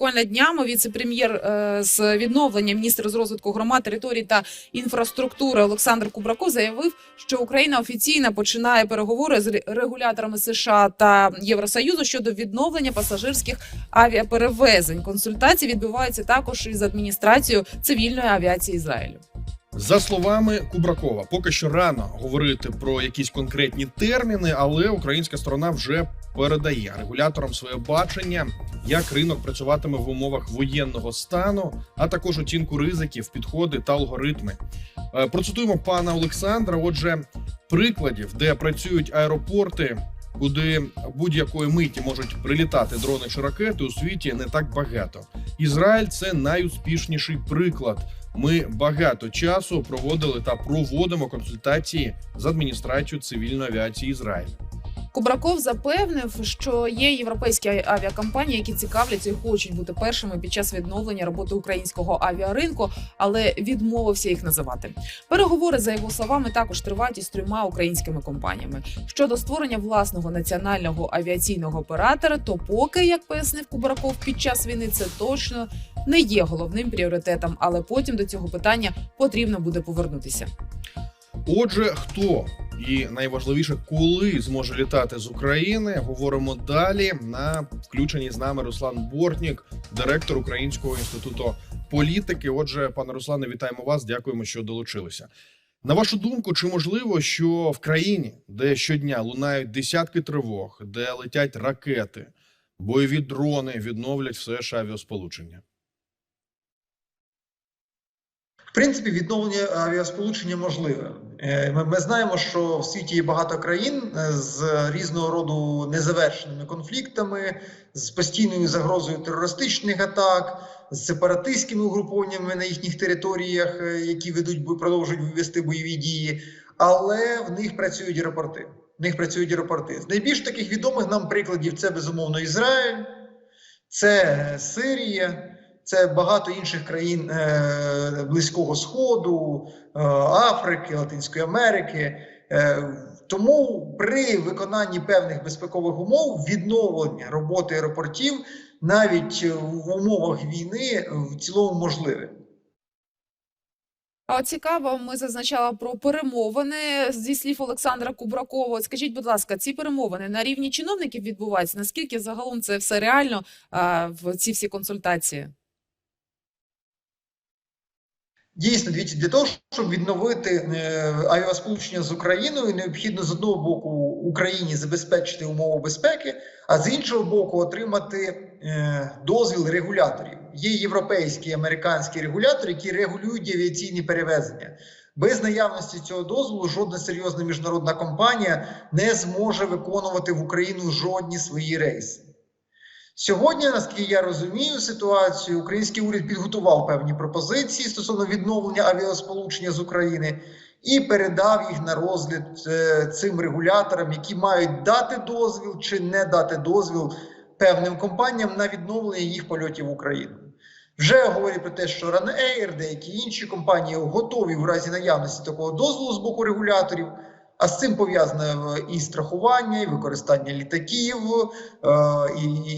Буквально днями віце-прем'єр е, з відновлення міністр з розвитку громад, територій та інфраструктури Олександр Кубраков заявив, що Україна офіційно починає переговори з регуляторами США та Євросоюзу щодо відновлення пасажирських авіаперевезень. Консультації відбуваються також із адміністрацією цивільної авіації Ізраїлю. За словами Кубракова, поки що рано говорити про якісь конкретні терміни, але українська сторона вже передає регуляторам своє бачення, як ринок працюватиме в умовах воєнного стану, а також оцінку ризиків, підходи та алгоритми. Е, Процитуємо пана Олександра. Отже, прикладів, де працюють аеропорти. Куди будь-якої миті можуть прилітати дрони чи ракети у світі не так багато. Ізраїль це найуспішніший приклад. Ми багато часу проводили та проводимо консультації з адміністрацією цивільної авіації Ізраїлю. Кубраков запевнив, що є європейські авіакомпанії, які цікавляться і хочуть бути першими під час відновлення роботи українського авіаринку, але відмовився їх називати. Переговори за його словами також тривають із трьома українськими компаніями. Щодо створення власного національного авіаційного оператора, то поки, як пояснив Кубраков, під час війни це точно не є головним пріоритетом, але потім до цього питання потрібно буде повернутися. Отже, хто і найважливіше, коли зможе літати з України, говоримо далі. На включенні з нами Руслан Бортнік, директор Українського інституту політики. Отже, пане Руслане, вітаємо вас. Дякуємо, що долучилися. На вашу думку, чи можливо, що в країні, де щодня лунають десятки тривог, де летять ракети, бойові дрони відновлять все ж авіасполучення? В принципі, відновлення авіасполучення можливе. Е, Ми, знаємо, що в світі є багато країн е, з різного роду незавершеними конфліктами, з постійною загрозою терористичних атак, з сепаратистськими угрупованнями на їхніх територіях, е, які ведуть продовжують вести бойові дії, але в них працюють аеропорти. В них працюють аеропорти. З найбільш таких відомих нам прикладів це безумовно Ізраїль, це Сирія. Це багато інших країн е, Близького Сходу, е, Африки, Латинської Америки. Е, тому при виконанні певних безпекових умов відновлення роботи аеропортів навіть в умовах війни в цілому можливе. А цікаво, ми зазначали про перемовини зі слів Олександра Кубракова. Скажіть, будь ласка, ці перемовини на рівні чиновників відбуваються? Наскільки загалом це все реально в ці всі консультації? Дійсно, для того, щоб відновити е, авіасполучення з Україною, необхідно з одного боку Україні забезпечити умови безпеки, а з іншого боку, отримати е, дозвіл регуляторів. Є європейські і американські регулятори, які регулюють авіаційні перевезення. Без наявності цього дозволу жодна серйозна міжнародна компанія не зможе виконувати в Україну жодні свої рейси. Сьогодні, наскільки я розумію ситуацію, український уряд підготував певні пропозиції стосовно відновлення авіасполучення з України і передав їх на розгляд е, цим регуляторам, які мають дати дозвіл чи не дати дозвіл певним компаніям на відновлення їх польотів в Україну. Вже говорять про те, що Ryanair, деякі інші компанії готові в разі наявності такого дозволу з боку регуляторів. А з цим пов'язане е, і страхування, і використання літаків, е,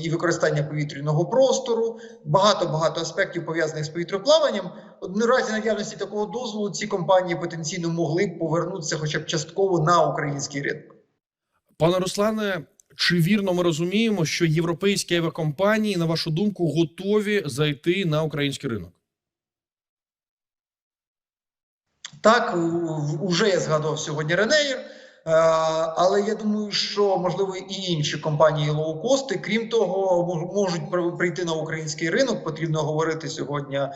і, використання повітряного простору. Багато багато аспектів пов'язаних з повітроплаванням. На разі наявності такого дозволу ці компанії потенційно могли б повернутися, хоча б частково на український ринок. Пане Руслане, чи вірно ми розуміємо, що європейські авіакомпанії, на вашу думку, готові зайти на український ринок? Так, вже я згадував сьогодні Ренеєр, але я думаю, що можливо і інші компанії лоукости, крім того, можуть при- прийти на український ринок. Потрібно говорити сьогодні е,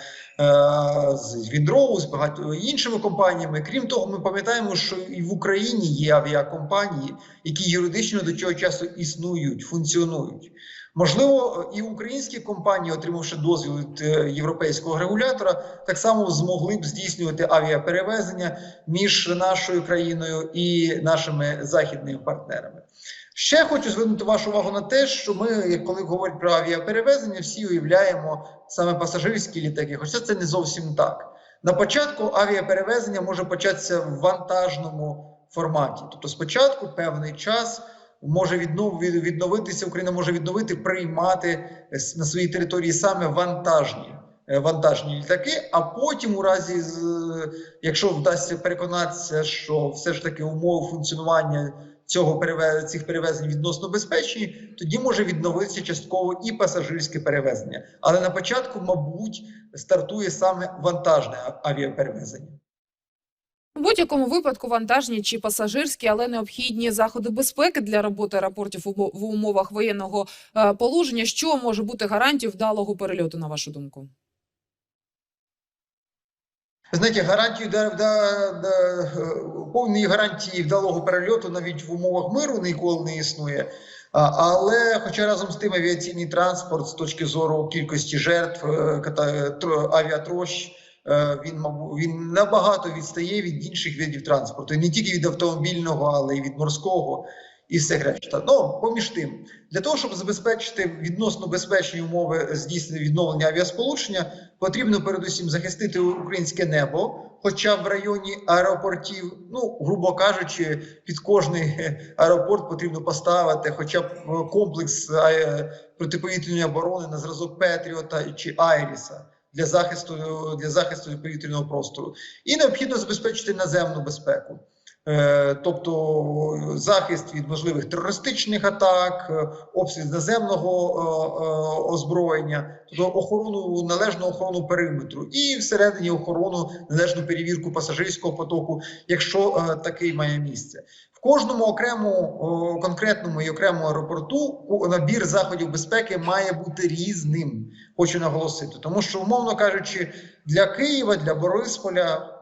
з Віндроу, з багатьма іншими компаніями. Крім того, ми пам'ятаємо, що і в Україні є авіакомпанії, які юридично до цього часу існують, функціонують. Можливо, і українські компанії, отримавши дозвіл від е, європейського регулятора, так само змогли б здійснювати авіаперевезення між нашою країною і нашими західними партнерами. Ще хочу звернути вашу увагу на те, що ми, коли говорять про авіаперевезення, всі уявляємо саме пасажирські літаки, хоча це не зовсім так. На початку авіаперевезення може початися в вантажному форматі, тобто спочатку певний час може віднов, відновитися. Україна може відновити приймати е, на своїй території саме вантажні. е, Вантажні літаки, а потім, у разі, якщо вдасться переконатися, що все ж таки умови функціонування цього цих перевезень відносно безпечні, тоді може відновитися частково і пасажирське перевезення. Але на початку, мабуть, стартує саме вантажне авіаперевезення. У будь-якому випадку вантажні чи пасажирські, але необхідні заходи безпеки для роботи аеропортів в умовах воєнного е, положення. Що може бути гарантією вдалого перельоту, на вашу думку? Знаєте, гарантію да, да, да, повної гарантії вдалого перельоту навіть в умовах миру ніколи не існує. Але, хоча разом з тим авіаційний транспорт з точки зору кількості жертв е, авіатрощ, він мабу- він набагато відстає від інших видів транспорту, не тільки від автомобільного, але й від морського і все решта. Ну поміж тим, для того, щоб забезпечити відносно безпечні умови здійснення відновлення авіасполучення, потрібно передусім захистити українське небо, хоча в районі аеропортів, ну грубо кажучи, під кожний е, аеропорт потрібно поставити хоча б е, комплекс е, протиповітряної оборони на зразок Петріота чи Айріса. Для захисту для захисту повітряного простору. І необхідно забезпечити наземну безпеку, тобто захист від можливих терористичних атак, е, обстріл наземного е, е, озброєння, тобто охорону належну охорону периметру, і всередині охорону належну перевірку пасажирського потоку, якщо е, такий має місце. В кожному окремому конкретному і окремому аеропорту набір заходів безпеки має бути різним. Хочу наголосити, тому що, умовно кажучи, для Києва, для Борисполя е,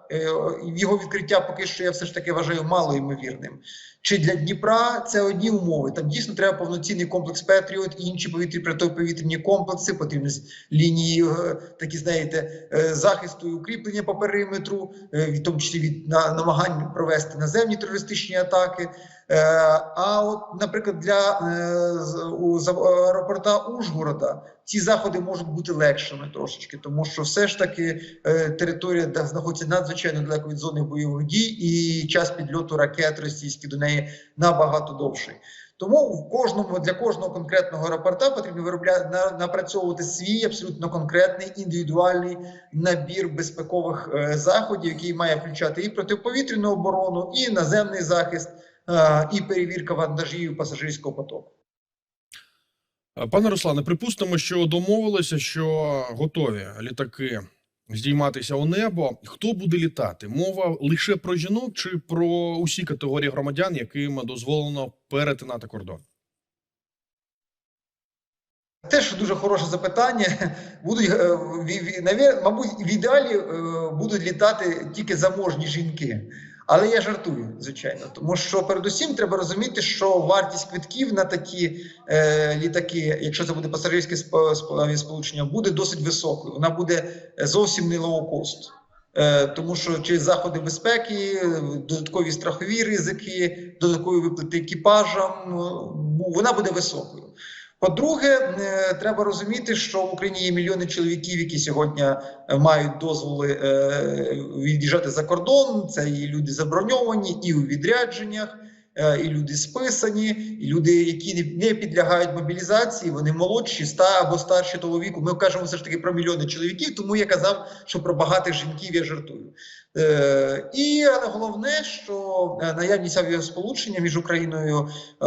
його відкриття поки що я все ж таки вважаю малоймовірним. Чи для Дніпра це одні умови. Там дійсно треба повноцінний комплекс Петріот, інші повітрі протиповітряні комплекси, потрібні лінії, е, такі знаєте, е, захисту і укріплення по периметру, е, в тому числі від на, намагань провести наземні терористичні атаки. А от, наприклад, для у аеропорта Ужгорода ці заходи можуть бути легшими трошечки, тому що все ж таки територія знаходиться надзвичайно далеко від зони бойових дій, і час підльоту ракет російських до неї набагато довший. Тому в кожному для кожного конкретного аеропорта потрібно виробляти на, напрацьовувати свій абсолютно конкретний індивідуальний набір безпекових е, заходів, який має включати і протиповітряну оборону, і наземний захист, е, і перевірка вантажів пасажирського потоку. Пане Руслане, припустимо, що домовилися, що готові літаки здійматися у небо. Хто буде літати? Мова лише про жінок чи про усі категорії громадян, яким дозволено перетинати кордон? Теж дуже хороше запитання. Будуть е, мабуть, в ідеалі е, будуть літати тільки заможні жінки. Але я жартую, звичайно, тому що передусім треба розуміти, що вартість квитків на такі е, літаки, якщо це буде пасажирське сп- сп- буде досить високою. Вона буде е, зовсім не лоукост. Е, тому що через заходи безпеки, додаткові страхові ризики, додаткові виплати екіпажам, е, вона буде високою. По-друге, е, треба розуміти, що в Україні є мільйони чоловіків, які сьогодні е, мають дозволи е, від'їжджати за кордон. Це і люди заброньовані, і у відрядженнях, і люди списані, і люди, які не- підлягають мобілізації, вони молодші, ста або старші того віку. Ми кажемо все ж таки про мільйони чоловіків, тому я казав, що про багатих жінків я жартую. Е, і головне, що е, наявність авіасполучення між Україною е,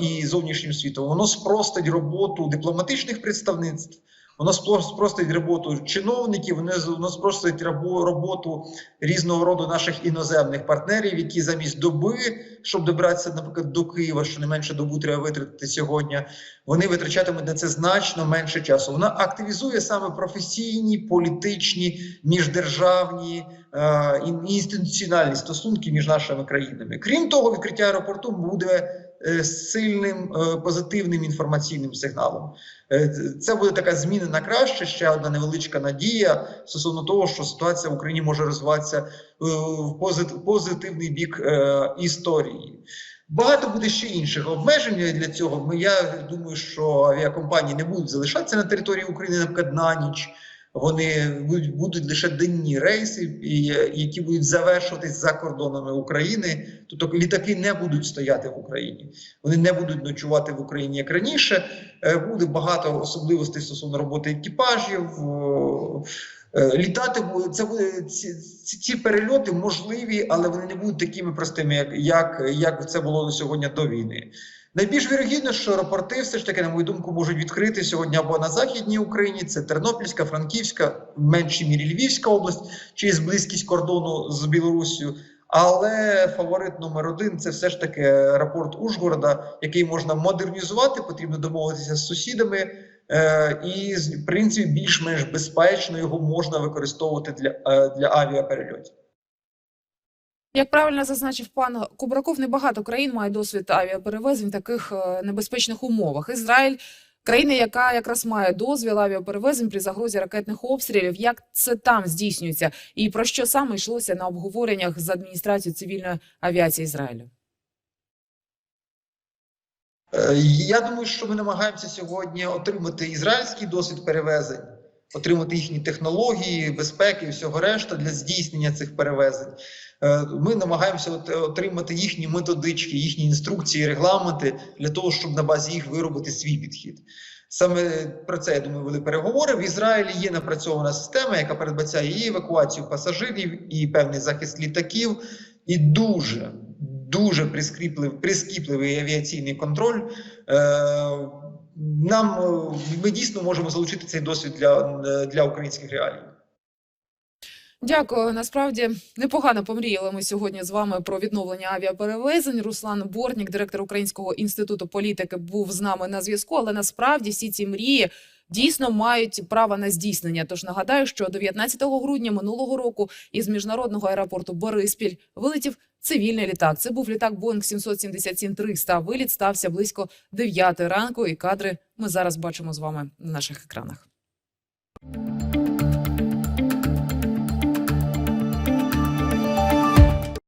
і зовнішнім світом воно спростить роботу дипломатичних представництв. Воно спро- спростить роботу чиновників, з- воно спростить роботу різного роду наших іноземних партнерів, які замість доби, щоб добратися, наприклад, до Києва, що не менше добу треба витратити сьогодні, вони витрачатимуть на це значно менше часу. Вона активізує саме професійні, політичні, міждержавні е, інституціональні стосунки між нашими країнами. Крім того, відкриття аеропорту буде е, сильним е, позитивним інформаційним сигналом. Е, Це буде така зміна на краще. Ще одна невеличка надія стосовно того, що ситуація в Україні може розвиватися в позит- позитивний бік історії. Багато буде ще інших обмежень для цього. Я думаю, що авіакомпанії не будуть залишатися на території України, наприклад, на ніч. Вони будуть, лише денні рейси, і, які будуть завершуватись за кордонами України. Тобто літаки не будуть стояти в Україні. Вони не будуть ночувати в Україні як раніше. Е, Буде багато особливостей стосовно роботи екіпажів. е, Літати це буде ці, ці перельоти можливі, але вони не будуть такими простими, як, як, як це було сьогодні до війни. Найбільш вірогідно, що аеропорти все ж таки, на мою думку, можуть відкрити сьогодні або на західній Україні, це Тернопільська, Франківська, в меншій мірі Львівська область, через близькість кордону з Білоруссю. Але фаворит номер один це все ж таки аеропорт Ужгорода, який можна модернізувати, потрібно домовитися з сусідами. Е, і в принципі більш-менш безпечно його можна використовувати для, е, для авіаперельотів. Як правильно зазначив пан Кубраков, небагато країн має досвід авіаперевезень в таких е, небезпечних умовах. Ізраїль країна, яка якраз має дозвіл авіаперевезень при загрозі ракетних обстрілів. Як це там здійснюється, і про що саме йшлося на обговореннях з адміністрацією цивільної авіації Ізраїлю? Е, Я думаю, що ми намагаємося сьогодні отримати ізраїльський досвід перевезень, отримати їхні технології, безпеки і всього решта для здійснення цих перевезень. Е, Ми намагаємося отримати їхні методички, їхні інструкції, регламенти для того, щоб на базі їх виробити свій підхід. Саме про це я думаю, вели переговори. В Ізраїлі є напрацьована система, яка передбачає і евакуацію пасажирів, і певний захист літаків, і дуже дуже прискіпливий авіаційний контроль. Е, Нам е, ми дійсно можемо залучити цей досвід для, для українських реалій. Дякую. Насправді непогано помріяли ми сьогодні з вами про відновлення авіаперевезень. Руслан Бортнік, директор Українського інституту політики, був з нами на зв'язку. Але насправді всі ці мрії дійсно мають право на здійснення. Тож нагадаю, що 19 грудня минулого року із міжнародного аеропорту Бориспіль вилетів цивільний літак. Це був літак Boeing 777-300. Виліт стався близько 9 ранку. І кадри ми зараз бачимо з вами на наших екранах.